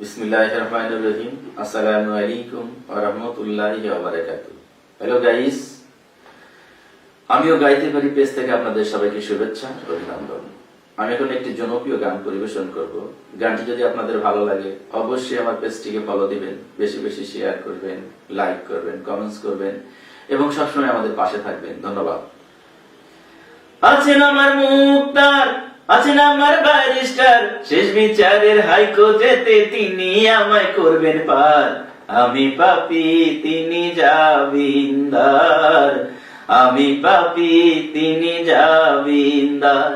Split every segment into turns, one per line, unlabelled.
বিসমিল্লাহ আমিও গাইতে পারি পেজ থেকে আপনাদের সবাইকে শুভেচ্ছা অভিনন্দন। আমি এখন একটি জনপ্রিয় গান পরিবেশন করব। গানটি যদি আপনাদের ভালো লাগে, অবশ্যই আমার পেজটিকে ফলো দিবেন, বেশি বেশি শেয়ার করবেন লাইক করবেন কমেন্টস করবেন, এবং সবসময় আমাদের পাশে থাকবেন। ধন্যবাদ। আছেন আমার মুক্তার আছেন আমার ব্যারিস্টার, শেষ বিচারের হাইকোর্টেতে তিনি আমায় করবেন পার। আমি পাপি, তিনি জাবিন্দার আমি পাপি, তিনি জাবিন্দার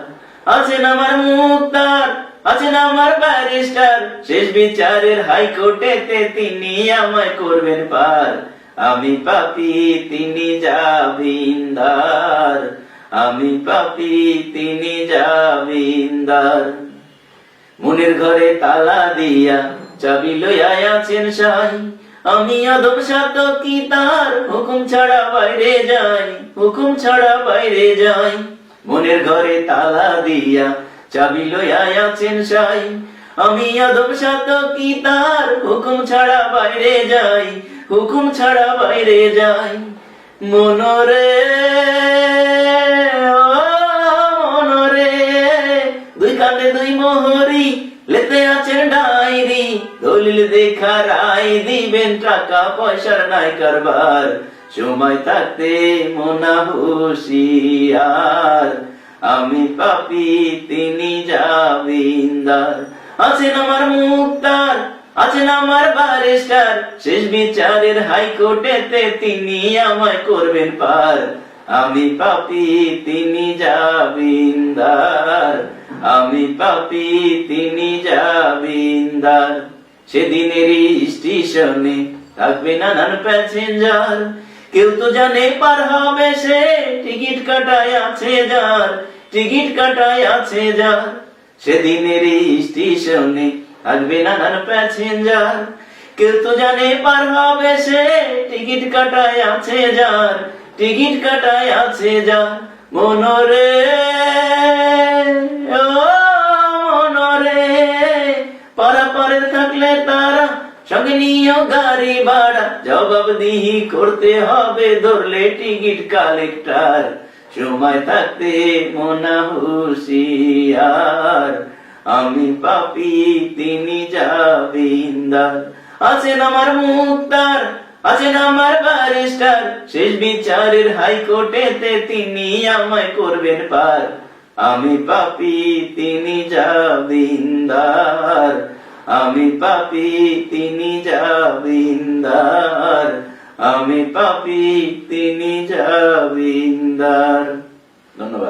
আছেন আমার মুক্তার আছেন আমার ব্যারিস্টার, শেষ বিচারের হাইকোর্টেতে তিনি আমায় করবেন পার। আমি পাপি, তিনি জাবিন্দার আমি পাপি, তিনি জামিনদার। মনের ঘরে তালা দিয়া চাবি লইয়া আছেন সাই। আমি আদম সাত কি তার হুকুম ছাড়া বাইরে যাই, হুকুম ছাড়া বাইরে যাই। মনের ঘরে তালা দিয়া চাবি লইয়া আছেন সাই। আমি আদম সাত কি তার হুকুম ছাড়া বাইরে যাই, হুকুম ছাড়া বাইরে যাই। মনরে আছেন ডায়েরি দলিল আমি পাপি তিনি জাবিন্দার আছেন আমার মুক্তার, আছেন আমার ব্যারিস্টার, শেষ বিচারের হাইকোর্টেতে তিনি আমায় করবেন পার। আমি পাপি তিনি জাবিন্দার আমি পাপি তিনি জাবিন্দার সেদিনেরই স্টেশনে থাকবে নানান প্যাসেঞ্জার কেউ তো জানে পার হবে সে, টিকিট কাটায় আছে যার, টিকিট কাটায় আছে যার। সেদিনেরই স্টেশনে থাকবে নানান প্যাসেঞ্জার কেউ তো জানে পার হবে সে, টিকিট কাটায় আছে যার, টিকিট কাটায় আছে যার। মনরে সঙ্গে গাড়ি ভাড়া করতে হবে, ধরলে টিকিট সময় থাকতে হুশিয়ার, আমি পাপি, তিনি জাবিন্দার আছেন আমার মুক্তার, আছেন আমার ব্যারিস্টার। শেষ বিচারের হাইকোর্টেতে তিনি আমায় করবেন পার। আমি পাপি, তিনি জাবিন্দার আমি পাপি তিনি যাবিন্দার আমি পাপি তিনি যাবিন্দার ধন্যবাদ।